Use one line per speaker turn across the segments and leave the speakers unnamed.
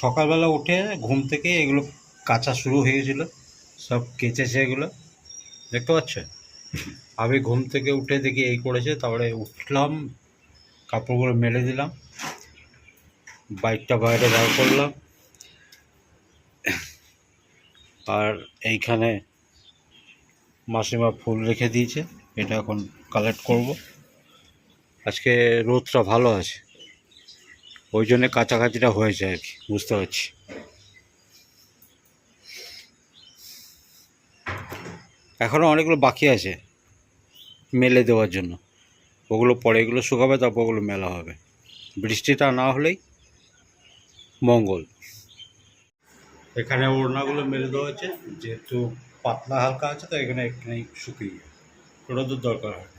সকালবেলা উঠে ঘুম থেকে এগুলো কাচা শুরু হয়ে গেছিল, সব কেচেছে এগুলো। দেখতে পাচ্ছ? আমি ঘুম থেকে উঠে দেখি এই করেছে, তারপরে উঠলাম, কাপড়গুলো মেলে দিলাম, বাইকটা বাইরে বার করলাম। আর এইখানে মাসিমা ফুল রেখে দিয়েছে, এটা এখন কালেক্ট করব। আজকে রোদটা ভালো আছে। ওই জন্যে কাছাকাছিটা হয়েছে আর কি, বুঝতে পারছি। এখনও অনেকগুলো বাকি আছে মেলে দেওয়ার জন্য। ওগুলো পরে এগুলো শুকাবে, তারপর ওগুলো মেলা হবে। বৃষ্টিটা না হলেই মঙ্গল। এখানে ওড়নাগুলো মেলে দেওয়া হয়েছে, যেহেতু পাতলা হালকা আছে, তো এখানে এখানেই শুকিয়ে যায়। রোদের দরকার হয় না।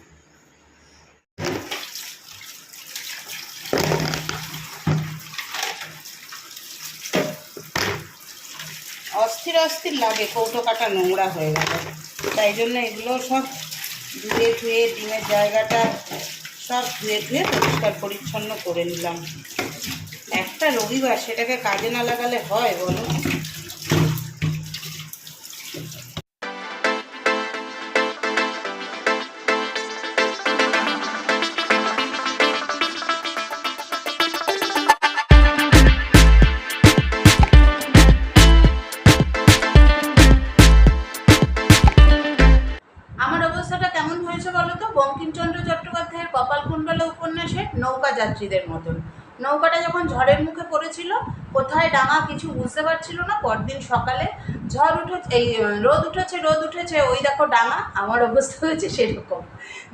অস্থির লাগে, কৌটো কাটা নোংরা হয়ে গেল। তাই জন্য এগুলো সব ধুয়ে ধুয়ে ডিমের জায়গাটা সব ধুয়ে ধুয়ে পরিষ্কার পরিচ্ছন্ন করে নিলাম। একটা রবিবার, সেটাকে কাজে না লাগালে হয় বলো? বঙ্কিমচন্দ্র চট্টোপাধ্যায়ের কপালকুণ্ডলা উপন্যাসের নৌকা যাত্রীদের মতন। নৌকাটা যখন ঝড়ের মুখে পড়েছিল, কোথায় ডাঙা কিছু বুঝতে পারছিল না। পরদিন সকালে ঝড় উঠেছে, এই রোদ উঠেছে রোদ উঠেছে, ওই দেখো ডাঙা, আমার অবস্থা হয়েছে সেরকম।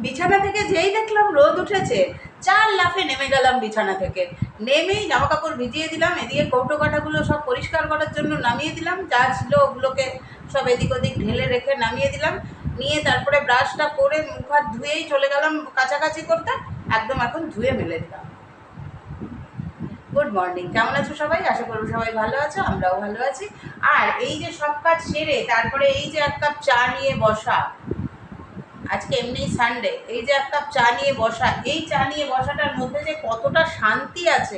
বিছানা থেকে যেই দেখলাম রোদ উঠেছে, চার লাফে নেমে গেলাম বিছানা থেকে। নেমেই জামা কাপড় ভিজিয়ে দিলাম, এদিকে কৌটো কাটাগুলো সব পরিষ্কার করার জন্য নামিয়ে দিলাম, যা ছিল ওগুলোকে সব এদিক ওদিক ঢেলে রেখে নামিয়ে দিলাম। নিয়ে তারপরে ব্রাশটা করে মুখ হাত ধুয়েই চলে গেলাম কাছাকাছি করতে, একদম এখন ধুয়ে মেলে দিলাম। গুড মর্নিং কেমন আছো সবাই? আশা করব সবাই ভালো আছো, আমরাও ভালো আছি। আর এই যে সব কাজ সেরে তারপরে এই যে এক কাপ চা নিয়ে বসা, আজকে এমনি সানডে এই যে এক কাপ চা নিয়ে বসা, এই চা নিয়ে বসাটার মধ্যে যে কতটা শান্তি আছে,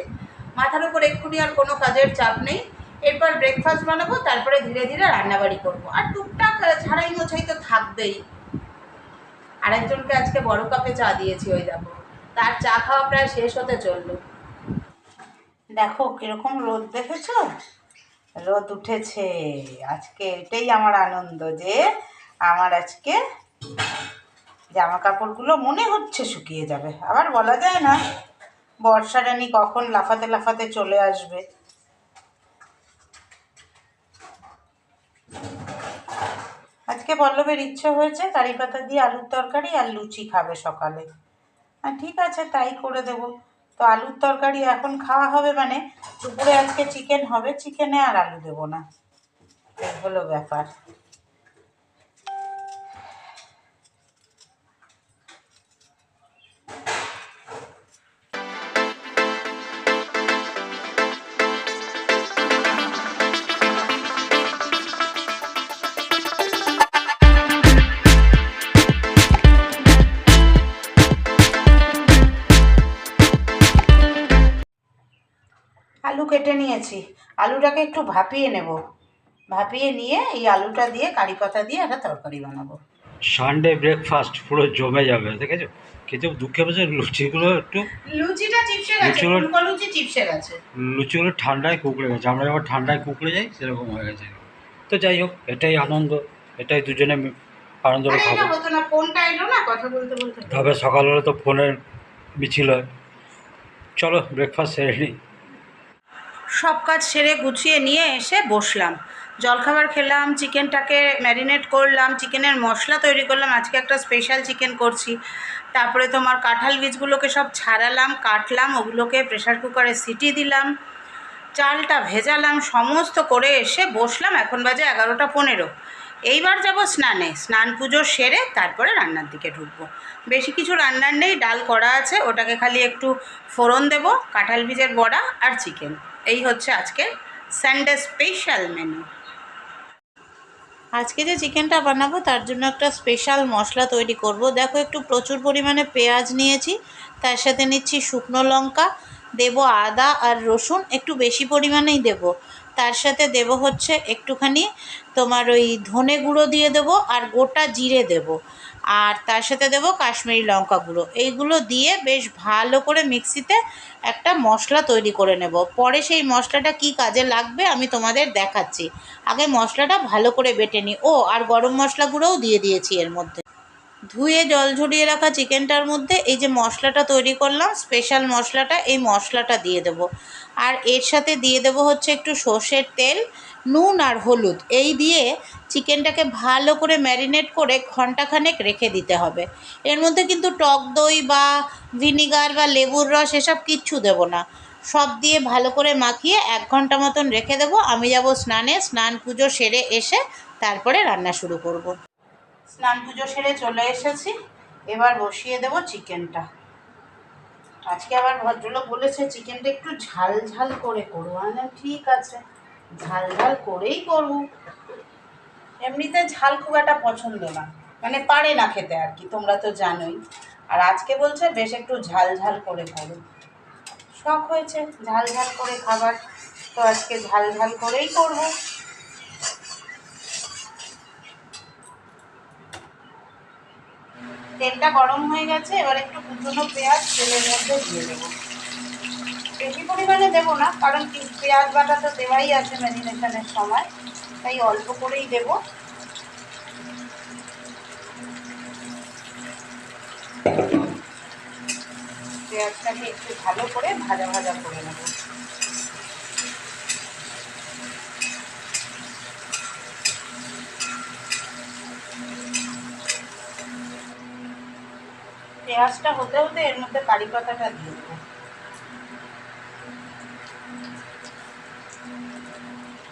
মাথার উপর এক্ষুনি আর কোনো কাজের চাপ নেই। এরপর ব্রেকফাস্ট বানাবো, তারপরে ধীরে ধীরে রান্নাবাড়ি করব। আর টুকটাক ছাড়াই মোছাই তো থাকবেই। আরেকজনকে আজকে বড় কাপে চা দিয়েছি, ওই দেখো। তার চা খাওয়া প্রায় শেষ হতে চলল। দেখো কীরকম রোদ দেখেছ? রোদ উঠেছে। আজকে এটাই আমার আনন্দ যে আমার আজকে জামা কাপড়গুলো মনে হচ্ছে শুকিয়ে যাবে। আবার বলা যায় না, বর্ষা রানী কখন লাফাতে লাফাতে চলে আসবে। আজকে পল্লবের ইচ্ছে হয়েছে, কারি পাতা দিয়ে আলুর তরকারি আর লুচি খাবে সকালে। হ্যাঁ ঠিক আছে, তাই করে দেব। তো আলুর তরকারি এখন খাওয়া হবে মানে দুপুরে আজকে চিকেন হবে চিকেনে আর আলু দেবো না। হলো ব্যাপার। কেটে নিয়েছি। আলুটাকে একটু ভাপিয়ে নেব। ভাপিয়ে নিয়ে এই আলুটা দিয়ে কারি পাতা দিয়ে একটা তরকারি বানাবো।
সানডে ব্রেকফাস্ট পুরো জমে যাবে ঠিক আছে কিন্তু দুঃখে বসে লুচিগুলো একটু
লুচিটা চিপসে গেছে ফুলকো লুচি চিপসে গেছে।
লুচিগুলো ঠান্ডায় কুকড়ে গেছে। আমরা যখন ঠান্ডায় কুকড়ে যাই সেরকম হয়ে গেছে। তো যাই হোক এটাই আনন্দ। এটাই দুজনে আনন্দ করে খাব।
ফোনটা এলো না? কথা বলতে বলতে
তবে সকালবেলা তো ফোনের মিছিল হয়। চলো ব্রেকফাস্ট সেরে নিই।
সব কাজ সেরে গুছিয়ে নিয়ে এসে বসলাম। জলখাবার খেলাম, চিকেনটাকে ম্যারিনেট করলাম, চিকেনের মশলা তৈরি করলাম। আজকে একটা স্পেশাল চিকেন করছি। তারপরে তোমার কাঁঠাল বীজগুলোকে সব ছাড়ালাম, কাটলাম, ওগুলোকে প্রেশার কুকারে সিটি দিলাম। চালটা ভেজালাম, সমস্ত করে এসে বসলাম। এখন বাজে এগারোটা পনেরো। এইবার যাব স্নানে। স্নান পুজো সেরে তারপরে রান্নার দিকে ঢুকবো। বেশি কিছু রান্নার নেই, ডাল করা আছে, ওটাকে খালি একটু ফোড়ন দেব, কাঁঠাল বীজের বড়া আর চিকেন এই হচ্ছে আজকে সানডে স্পেশাল মেনু আজকে যে চিকেনটা বানাবো, তার জন্য একটা স্পেশাল মশলা তৈরি করব। দেখো, একটু প্রচুর পরিমাণে পেঁয়াজ নিয়েছি, তার সাথে নিচ্ছি শুকনো লঙ্কা, দেব আদা আর রসুন, একটু বেশি পরিমাণেই দেব। তার সাথে দেব হচ্ছে একটুখানি তোমার ওই ধনে গুঁড়ো দিয়ে দেবো আর গোটা জিরে দেব। আর তার সাথে দেব কাশ্মীরি লঙ্কা গুঁড়ো। এইগুলো দিয়ে বেশ ভালো করে মিক্সিতে একটা মশলা তৈরি করে নেব। পরে সেই মশলাটা কি কাজে লাগবে আমি তোমাদের দেখাচ্ছি। আগে মশলাটা ভালো করে বেটে নিই ও, আর গরম মশলা গুঁড়োও দিয়ে দিয়েছি এর মধ্যে। ধুয়ে জল ঝরিয়ে রাখা চিকেনটার মধ্যে এই যে মশলাটা তৈরি করলাম স্পেশাল মশলাটা, এই মশলাটা দিয়ে দেবো। আর এর সাথে দিয়ে দেবো হচ্ছে একটু সর্ষের তেল, নুন আর হলুদ। এই দিয়ে চিকেনটাকে ভালো করে ম্যারিনেট করে ঘন্টাখানেক রেখে দিতে হবে। এর মধ্যে কিন্তু টক দই বা ভিনিগার বা লেবুর রস এসব কিচ্ছু দেবো না। সব দিয়ে ভালো করে মাখিয়ে এক ঘণ্টা মতন রেখে দেবো। আমি যাব স্নানে, স্নান পুজো সেরে এসে তারপরে রান্না শুরু করব। স্নান পুজো সেরে চলে এসেছি। এবার বসিয়ে দেব চিকেনটা। আজকে আবার ভদ্রলোক বলেছে, চিকেনটা একটু ঝাল ঝাল করে করব আমি ঠিক আছে, ঝাল ঝাল করেই করব। এমনিতে ঝাল খুব একটা পছন্দ না। মানে পারে না খেতে আর কি, তোমরা তো জানোই। আর আজকে বলছে, বেশ একটু ঝাল ঝাল করে করো। শখ হয়েছে, ঝাল ঝাল করে খাবার। তো আজকে ঝাল ঝাল করেই করব। তেলটা গরম হয়ে গেছে, এবার একটু কুচনো পেঁয়াজ তেলের মধ্যে দিয়ে দেবো। বেশি পরিমাণে দেবো না, কারণ পেঁয়াজ বাটা তো দেওয়াই আছে ম্যারিনেশনের সময়, তাই অল্প করেই দেবো। পেঁয়াজটাকে একটু ভালো করে ভাজা ভাজা করে নেব। পেঁয়াজটা হতে হতে এর মধ্যে কারি পাতাটা দিয়ে দেবো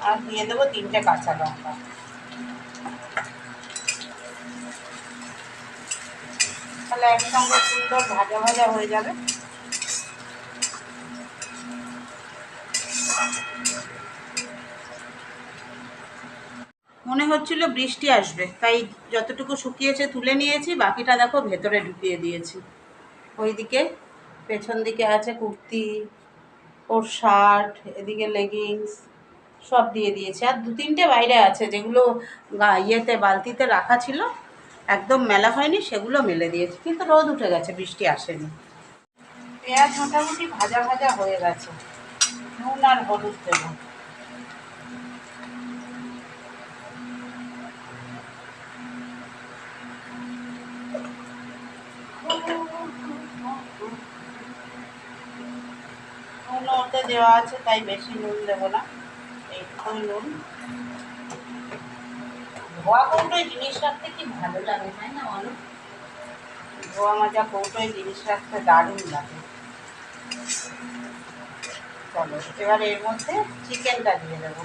আর দিয়ে দেবো তিনটে কাঁচা লঙ্কা। তাহলে একসঙ্গে সুন্দর ভাজা ভাজা হয়ে যাবে। মনে হচ্ছিল বৃষ্টি আসবে, তাই যতটুকু শুকিয়েছে তুলে নিয়েছি, বাকিটা দেখো ভেতরে ঢুকিয়ে দিয়েছি। ওইদিকে পেছন দিকে আছে কুর্তি, ওর শার্ট, এদিকে লেগিংস সব দিয়ে দিয়েছি। আর দু তিনটে বাইরে আছে, যেগুলো ইয়েতে, বালতিতে রাখা ছিল, একদম মেলা হয়নি, সেগুলো মেলে দিয়েছি। কিন্তু রোদ উঠে গেছে, বৃষ্টি আসেনি। পেঁয়াজ মোটামুটি ভাজা ভাজা হয়ে গেছে। নুন আর হলুদ দেবো। নুন ওতে দেওয়া আছে, তাই বেশি নুন দেবো না। এইটুকুই নুন। ধোয়া কৌটোয় জিনিস রাখতে কি ভালো লাগে, তাই না বলো? ধোয়া মাজা কৌটোয় জিনিস রাখতে দারুণ লাগে। চলো, এবার এর মধ্যে চিকেনটা দিয়ে দেবো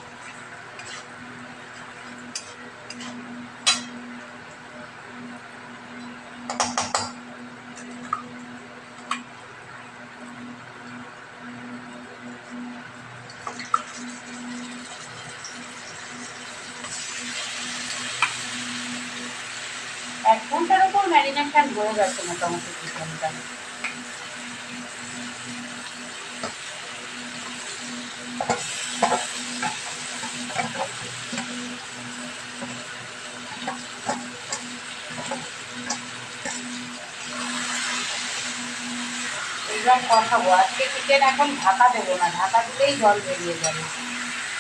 এক ঘণ্টার উপর ম্যারিনেশন হয়ে গেছে মোটামুটি চিকেনটা এইবার কষাবো এখন ঢাকা দেবো না ঢাকা দিলেই জল বেরিয়ে যাবে।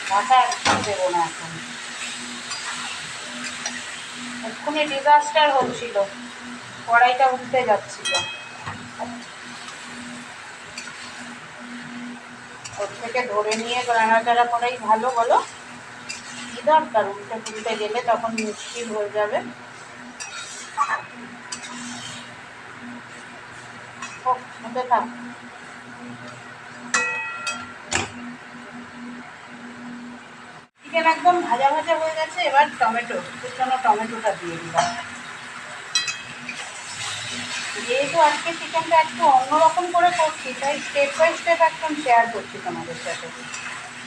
ঢাকা দেবো না এখন। এক্ষুনি ডিজাস্টার হচ্ছিল। কড়াইটা উঠতে যাচ্ছিল। ওর থেকে ধরে নিয়ে নাড়াচাড়া করাই ভালো বলো। কি দরকার? উল্টে তুলতে গেলে তখন মুশকিল হয়ে যাবে। হতে থাক চিকেন একদম ভাজা ভাজা হয়ে গেছে, এবার টমেটো। কুচানো টমেটোটা দিয়ে দিলাম। যেহেতু আজকে চিকেনটা একটু অন্যরকম করে করছি, তাই স্টেপ বাই স্টেপ একদম শেয়ার করছি তোমাদের সাথে।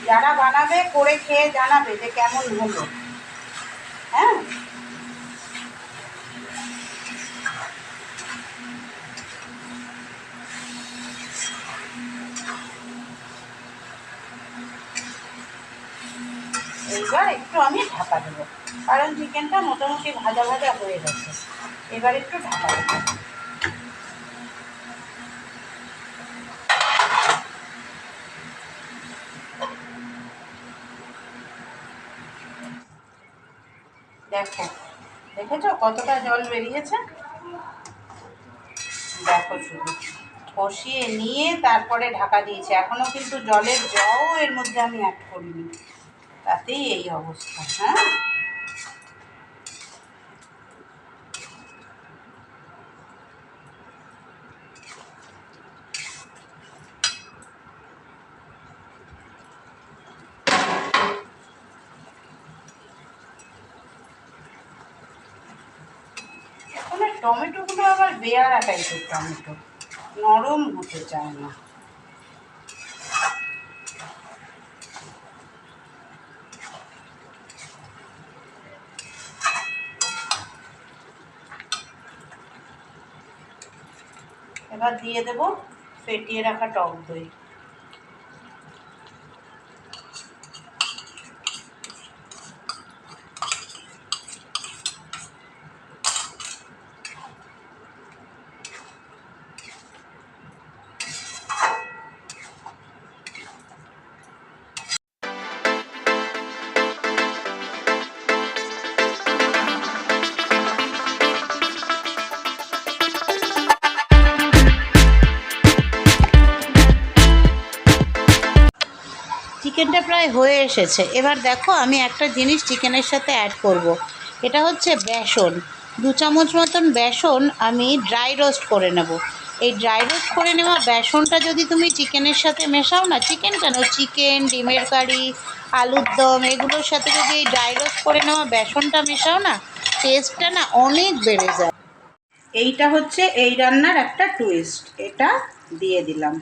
যারা বানাবে, করে খেয়ে জানাবে যে কেমন হলো। হ্যাঁ? এবার একটু আমি ঢাকা দেবো, কারণ চিকেনটা মোটামুটি ভাজা ভাজা হয়ে গেছে। এবার একটু ঢাকা দেবো। কতটা জল বেরিয়েছে? দেখো শুধু। কষিয়ে নিয়ে তারপরে ঢাকা দিয়েছে। এখনও কিন্তু জলের জও এর মধ্যে আমি অ্যাড করিনি। তাতেই এই অবস্থা হ্যাঁ এখন বেয়ারা টাইপের টমেটো নরম হতে চায় না। এবার দিয়ে দেব ফেটিয়ে রাখা টক দই। চিকেনটা প্রায় হয়ে এসেছে। এবার দেখো আমি একটা জিনিস চিকেনের সাথে অ্যাড করব। এটা হচ্ছে বেসন। দু চামচ মতন বেসন আমি ড্রাই রোস্ট করে নেব। এই ড্রাই রোস্ট করে নেওয়া বেসনটা যদি তুমি চিকেনের সাথে মেশাও না, চিকেন কেন? চিকেন, ডিমের কারি, আলুর দম, এগুলোর সাথে যদি এই ড্রাই রোস্ট করে নেওয়া বেসনটা মেশাও না টেস্টটা না অনেক বেড়ে যায়। এইটা হচ্ছে এই রান্নার একটা টুইস্ট এটা দিয়ে দিলাম।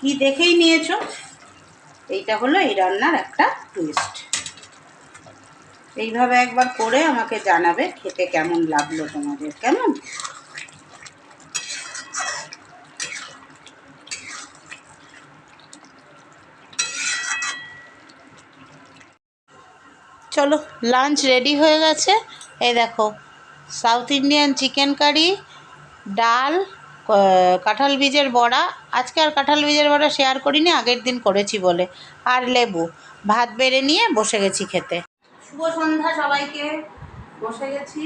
কি দেখেই নিয়েছো? এইটা হলো এই রান্নার একটা টুইস্ট এইভাবে একবার করে আমাকে জানাবে খেতে কেমন লাগল তোমাদের, কেমন? চলো লাঞ্চ রেডি হয়ে গেছে। এই দেখো সাউথ ইন্ডিয়ান চিকেন কারি ডাল কাঁঠাল বীজের বড়া। আজকে আর কাঁঠাল বীজের বড়া শেয়ার করিনি আগের দিন করেছি বলে। আর লেবু ভাত বেড়ে নিয়ে বসে গেছি খেতে। শুভ সন্ধ্যা সবাইকে বসে গেছি।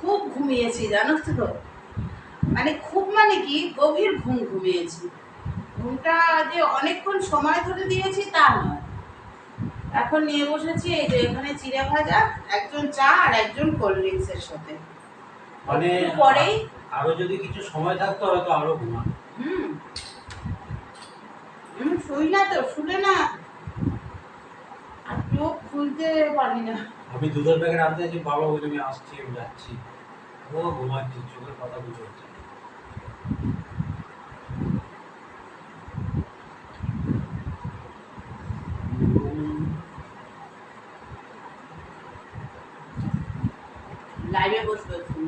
খুব ঘুমিয়েছি জানো তো? মানে খুব মানে কি গভীর ঘুম ঘুমিয়েছি। ঘুমটা যে অনেকক্ষণ সময় ধরে দিয়েছি তা নয়। এখন নিয়ে বসেছি এই যে এখানে চিড়ে ভাজা একজন চা আর একজন কোল্ড ড্রিঙ্কসের সাথে।
মানে
একটু পরেই
আরও যদি কিছু সময় থাকতো হয়তো আরও ঘুমা
হুম। শুই না তো শুলে না। আর চোখ খুলতে পারি না।
আমি দুধের প্যাকেট আনতে যাচ্ছি বাবা বলে আমি আসছি আমি যাচ্ছি। ও ঘুমাচ্ছি চোখের কথা বুঝে হচ্ছে
লাইভে বসবে এখন।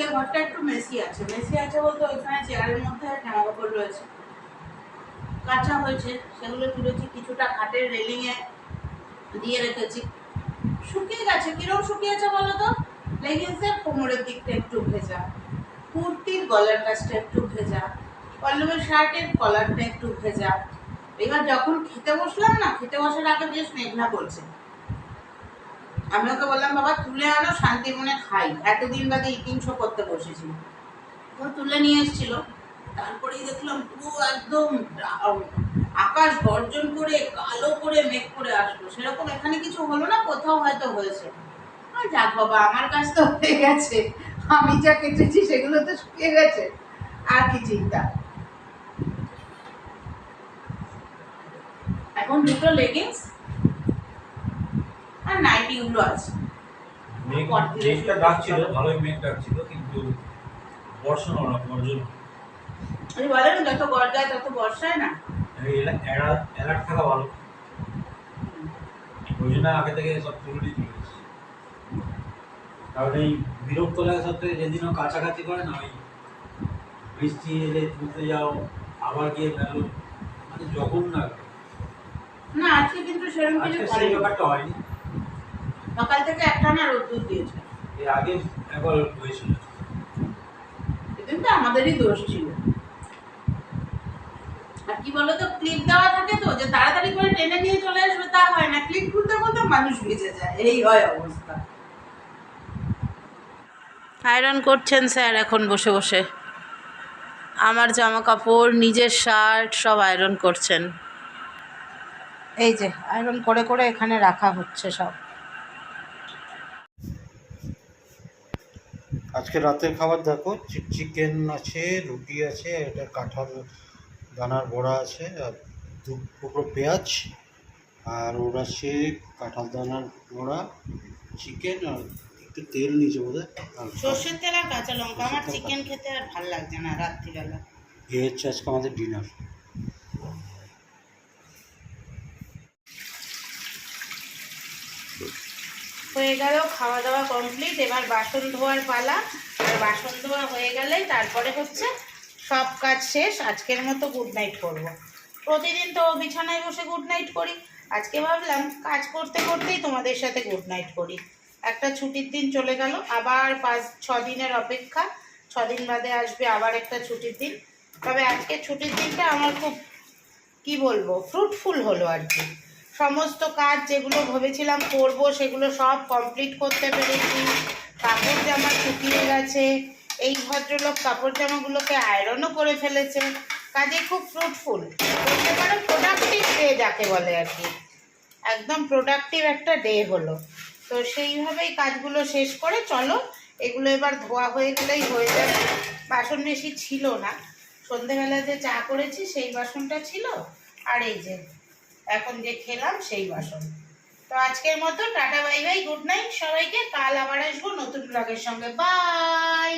আজকের ঘরটা একটু মেসি আছে। মেসি আছে বলতে ওইখানে চেয়ারের মধ্যে জামা কাপড় রয়েছে। কাঁচা হয়েছে, সেগুলো তুলেছি, কিছুটা খাটের রেলিংয়ে দিয়ে রেখেছি। শুকিয়ে গেছে, কিরম শুকিয়েছে বলো তো? লেগিংসের কোমরের দিকটা একটু ভেজা। কুর্তির গলার কাছটা একটু ভেজা। পল্লবের শার্টের কলারটা একটু ভেজা। এবার যখন খেতে বসলাম না, খেতে বসার আগে বেশ মেঘনা করছে। আমি ওকে বললাম, বাবা, তুলে আনো শান্তি মনে খাই। এতদিন বাদে ইটিং শো করতে বসেছি। ও তুলে নিয়ে এসেছিল। তারপরেই দেখলাম পুরো একদম আকাশ গর্জন করে, কালো করে মেঘ করে আসলো। সেরকম এখানে কিছু হলো না, কোথাও হয়তো হয়েছে। যাক বাবা, আমার কাজ তো হয়ে গেছে। আমি যা কেটেছি সেগুলো তো শুকিয়ে গেছে। আর কি চিন্তা? এখন দুটো লেগিংস আর নাইটিগুলো আছে।
মেঘ মেঘটা ডাকছিল ভালোই মেঘ ডাকছিল কিন্তু বর্ষণ না বর্জন
যত গরজায় তত বর্ষায় না।
অ্যালার্ট থাকা ভালো। ওই জন্য আগে থেকে সব তুলে দিয়ে দিয়েছি কারণ এই বিরক্ত লাগে থেকে যেদিনও কাছাকাছি করে না ওই বৃষ্টি এলে তুলতে যাও আবার গিয়ে মেলো মানে যখন না
না আজকে কিন্তু সেরকম কিছু
সেই ব্যাপারটা হয়নি।
সকাল থেকে একটানা রোদ্দুর দিয়েছে।
এর আগে একবার হয়েছিল।
কিন্তু আমাদেরই দোষ ছিল। আর কি বলতো ক্লিপ দেওয়া থাকে তো যে তাড়াতাড়ি করে টেনে নিয়ে চলে আসবে তা হয় না। ক্লিপ খুলতে খুলতে মানুষ ভিজে যায় এই হয় অবস্থা। আয়রন করছেন স্যার এখন বসে বসে। আমার জামা কাপড় নিজের শার্ট সব আয়রন করছেন। এই যে আয়রন করে করে এখানে রাখা হচ্ছে সব।
আজকে রাতের খাবার দেখো চিকেন আছে রুটি আছে এটা কাঁঠাল দানার বড়া আছে আর দু টুকরো পেঁয়াজ আর ওর আছে কাঁঠাল দানার বড়া চিকেন আর একটু তেল নিচে বোধ
সর্ষের তেল আর কাঁচা লঙ্কা। আমার চিকেন খেতে আর ভালো লাগছে না রাত্রিবেলা।
এই হচ্ছে আজকে আমাদের ডিনার।
হয়ে গেল, খাওয়া দাওয়া কমপ্লিট এবার বাসন ধোয়ার পালা। আর বাসন ধোয়া হয়ে গেলে তারপরে হচ্ছে সব কাজ শেষ। আজকের মতো গুড নাইট করব। প্রতিদিন তো বিছানায় বসে গুড নাইট করি। আজকে ভাবলাম কাজ করতে করতেই তোমাদের সাথে গুড নাইট করি। একটা ছুটির দিন চলে গেল। আবার পাঁচ, ছ দিনের অপেক্ষা। ছ দিন বাদে আসবে আবার একটা ছুটির দিন। তবে আজকে ছুটির দিনটা আমার খুব, কি বলব ফ্রুটফুল হলো আর কি। সমস্ত কাজ যেগুলো ভেবেছিলাম করব, সেগুলো সব কমপ্লিট করতে পেরেছি। কাপড় জামা শুকিয়ে গেছে। এই ভদ্রলোক কাপড় জামাগুলোকে আয়রনও করে ফেলেছে। কাজে খুব ফ্রুটফুল বলতে পারো প্রোডাক্টিভ ডে যাকে বলে আর কি। একদম প্রোডাক্টিভ একটা ডে হলো। তো সেইভাবেই কাজগুলো শেষ করে চলো, এগুলো এবার ধোয়া হয়ে গেলেই হয়ে যাবে। বাসন বেশি ছিল না। সন্ধেবেলা যে চা করেছি, সেই বাসনটা ছিল। আর এই যে এখন যে খেলাম সেই বাসন। তো আজকের মতো, tata, bye bye, good night সবাইকে। কাল আবার আসব নতুন ব্লগের সঙ্গে। বাই!